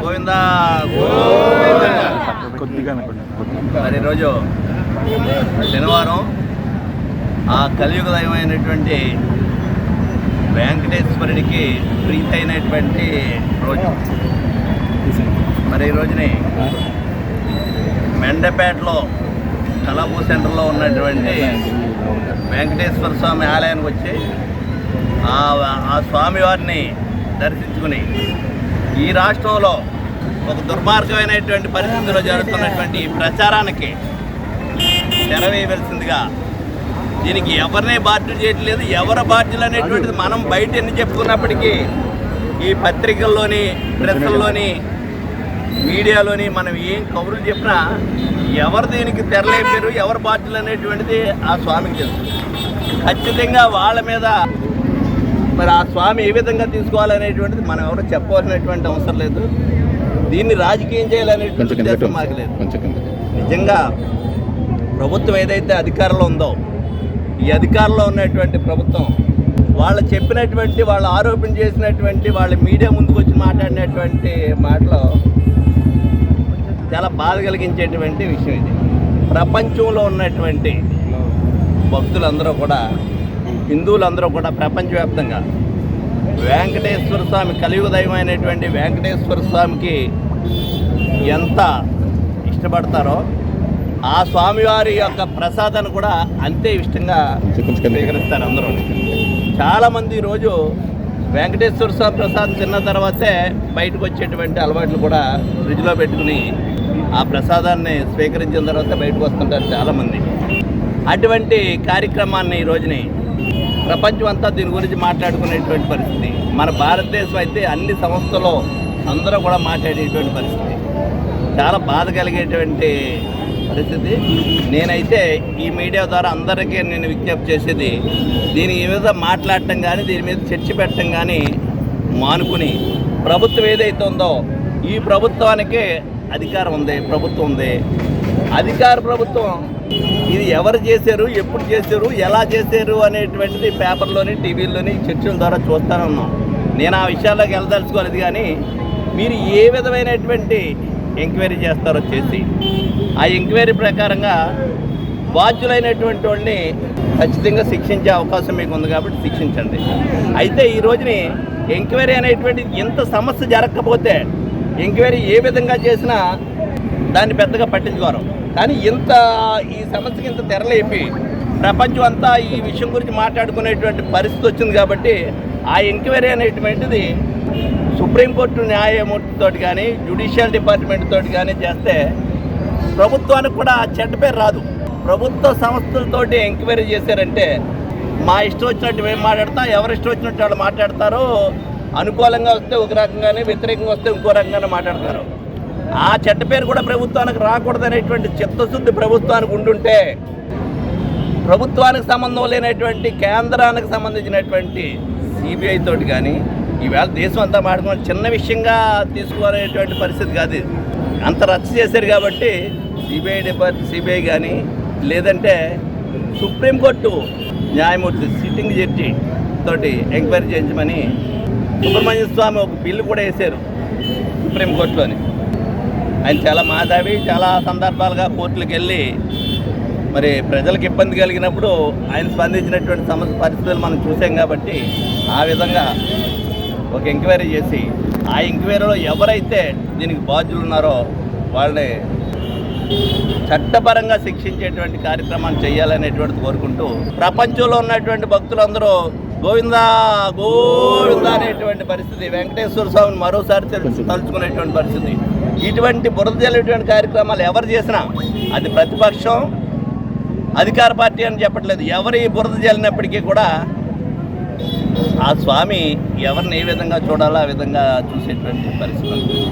గోవిందా. గోవిందా కొద్దిగా మరి ఈరోజు శనివారం ఆ కలియుగ దైవమైనటువంటి వెంకటేశ్వరుడికి ప్రీతి అయినటువంటి రోజు. మరి ఈ రోజుని మెండపేటలో కలాపూ సెంటర్లో ఉన్నటువంటి వెంకటేశ్వర స్వామి ఆలయానికి వచ్చి ఆ ఆ స్వామివారిని దర్శించుకుని ఈ రాష్ట్రంలో ఒక దుర్మార్గమైనటువంటి పరిస్థితుల్లో జరుగుతున్నటువంటి ఈ ప్రచారానికి తెరవేయవలసిందిగా దీనికి ఎవరినే బాధ్యులు చేయట్లేదు ఎవరి బాధ్యులు అనేటువంటిది మనం బయట ఎన్ని చెప్పుకున్నప్పటికీ ఈ పత్రికల్లోని ప్రెస్ల్లోని మీడియాలోని మనం ఏం కబుర్లు చెప్పినా ఎవరు దీనికి తెరలేపారు ఎవరు బాధ్యులు అనేటువంటిది ఆ స్వామికి తెలుసు. ఖచ్చితంగా వాళ్ళ మీద మరి ఆ స్వామి ఏ విధంగా తీసుకోవాలనేటువంటిది మనం ఎవరు చెప్పవలసినటువంటి అవసరం లేదు. దీన్ని రాజకీయం చేయాలనేటువంటి ఉద్దేశం మాకు లేదు. నిజంగా ప్రభుత్వం ఏదైతే అధికారంలో ఉందో ఈ అధికారంలో ఉన్నటువంటి ప్రభుత్వం వాళ్ళు చెప్పినటువంటి వాళ్ళు ఆరోపణ చేసినటువంటి వాళ్ళ మీడియా ముందుకు వచ్చి మాట్లాడినటువంటి మాటలు చాలా బాధ కలిగించేటువంటి విషయం ఇది. ప్రపంచంలో ఉన్నటువంటి భక్తులందరూ కూడా హిందువులందరూ కూడా ప్రపంచవ్యాప్తంగా వెంకటేశ్వర స్వామి కలియుగ దైవమైనటువంటి వెంకటేశ్వర స్వామికి ఎంత ఇష్టపడతారో ఆ స్వామివారి యొక్క ప్రసాదాన్ని కూడా అంతే ఇష్టంగా స్వీకరిస్తారు అందరూ. చాలామంది ఈరోజు వెంకటేశ్వర స్వామి ప్రసాదం తిన్న తర్వాతే బయటకు వచ్చేటువంటి అలవాట్లు కూడా ఫ్రిడ్జ్లో పెట్టుకుని ఆ ప్రసాదాన్ని స్వీకరించిన తర్వాత బయటకు వస్తుంటారు చాలామంది. అటువంటి కార్యక్రమాన్ని ఈ రోజుని ప్రపంచం అంతా దీని గురించి మాట్లాడుకునేటువంటి పరిస్థితి. మన భారతదేశం అయితే అన్ని సంస్థలు అందరూ కూడా మాట్లాడేటువంటి పరిస్థితి. చాలా బాధ కలిగేటువంటి పరిస్థితి. నేనైతే ఈ మీడియా ద్వారా అందరికీ నేను విజ్ఞప్తి చేసేది దీని మీద మాట్లాడటం కానీ దీని మీద చర్చ పెట్టడం కానీ మానుకుని ప్రభుత్వం ఏదైతే ఉందో ఈ ప్రభుత్వానికి అధికారం ఉంది ప్రభుత్వం ఉంది. అధికార ప్రభుత్వం ఇది ఎవరు చేశారు ఎప్పుడు చేశారు ఎలా చేశారు అనేటువంటిది పేపర్లోని టీవీల్లోని చర్చల ద్వారా చూస్తానన్నాం నేను ఆ విషయాల్లోకి వెళ్ళదలుచుకోలేదు కానీ మీరు ఏ విధమైనటువంటి ఎంక్వైరీ చేస్తారో చేసి ఆ ఎంక్వైరీ ప్రకారంగా బాధ్యులైనటువంటి వాళ్ళని ఖచ్చితంగా శిక్షించే అవకాశం మీకు ఉంది కాబట్టి శిక్షించండి. అయితే ఈ రోజుని ఎంక్వైరీ అనేటువంటి ఇంత సమస్య జరగకపోతే ఎంక్వైరీ ఏ విధంగా చేసినా దాన్ని పెద్దగా పట్టించుకోరు. కానీ ఇంత ఈ సమస్యకి ఇంత తెరలేపి ప్రపంచం అంతా ఈ విషయం గురించి మాట్లాడుకునేటువంటి పరిస్థితి వచ్చింది కాబట్టి ఆ ఎంక్వైరీ అనేటువంటిది సుప్రీంకోర్టు న్యాయమూర్తితో కానీ జ్యుడిషియల్ డిపార్ట్మెంట్ తోటి కానీ చేస్తే ప్రభుత్వానికి కూడా ఆ చెడ్డ పేరు రాదు. ప్రభుత్వ సంస్థలతోటి ఎంక్వైరీ చేశారంటే మా ఇష్టం వచ్చినట్టు మేము మాట్లాడతాం ఎవరి ఇష్టం వచ్చినట్టు వాళ్ళు మాట్లాడతారు అనుకూలంగా వస్తే ఒక రకంగానే వ్యతిరేకంగా వస్తే ఇంకో రకంగానే మాట్లాడతారు. ఆ చెడ్డ పేరు కూడా ప్రభుత్వానికి రాకూడదనేటువంటి చిత్తశుద్ధి ప్రభుత్వానికి ఉండుంటే ప్రభుత్వానికి సంబంధం లేనటువంటి కేంద్రానికి సంబంధించినటువంటి సిబిఐ తోటి కానీ ఈవేళ దేశం అంతా మాట్లాడుకున్న చిన్న విషయంగా తీసుకోవాలనేటువంటి పరిస్థితి కాదు అంత రచ్చ చేశారు కాబట్టి సిబిఐ డిపార్ట్ సిబిఐ కానీ లేదంటే సుప్రీంకోర్టు న్యాయమూర్తి సిట్టింగ్ జడ్జి తోటి ఎంక్వైరీ చేయించమని సుబ్రహ్మణ్య స్వామి ఒక బిల్లు కూడా వేశారు సుప్రీంకోర్టులోని. ఆయన చాలా మాధావి చాలా సందర్భాలుగా కోర్టులకు వెళ్ళి మరి ప్రజలకు ఇబ్బంది కలిగినప్పుడు ఆయన స్పందించినటువంటి సమస్య పరిస్థితులు మనం చూసాం కాబట్టి ఆ విధంగా ఒక ఎంక్వైరీ చేసి ఆ ఎంక్వైరీలో ఎవరైతే దీనికి బాధ్యులు ఉన్నారో వాళ్ళని చట్టపరంగా శిక్షించేటువంటి కార్యక్రమాన్ని చేయాలనేటువంటిది కోరుకుంటూ ప్రపంచంలో ఉన్నటువంటి భక్తులందరూ గోవిందా గోవిందా అనేటువంటి పరిస్థితి వెంకటేశ్వర స్వామిని మరోసారి తలుచుకునేటువంటి పరిస్థితి. ఇటువంటి బురద జల్లేటువంటి కార్యక్రమాలు ఎవరు చేసినా అది ప్రతిపక్షం అధికార పార్టీ అని చెప్పట్లేదు. ఎవరు ఈ బురద జల్లినప్పటికీ కూడా ఆ స్వామి ఎవరిని ఏ విధంగా చూడాలో ఆ విధంగా చూసేటువంటి పరిస్థితి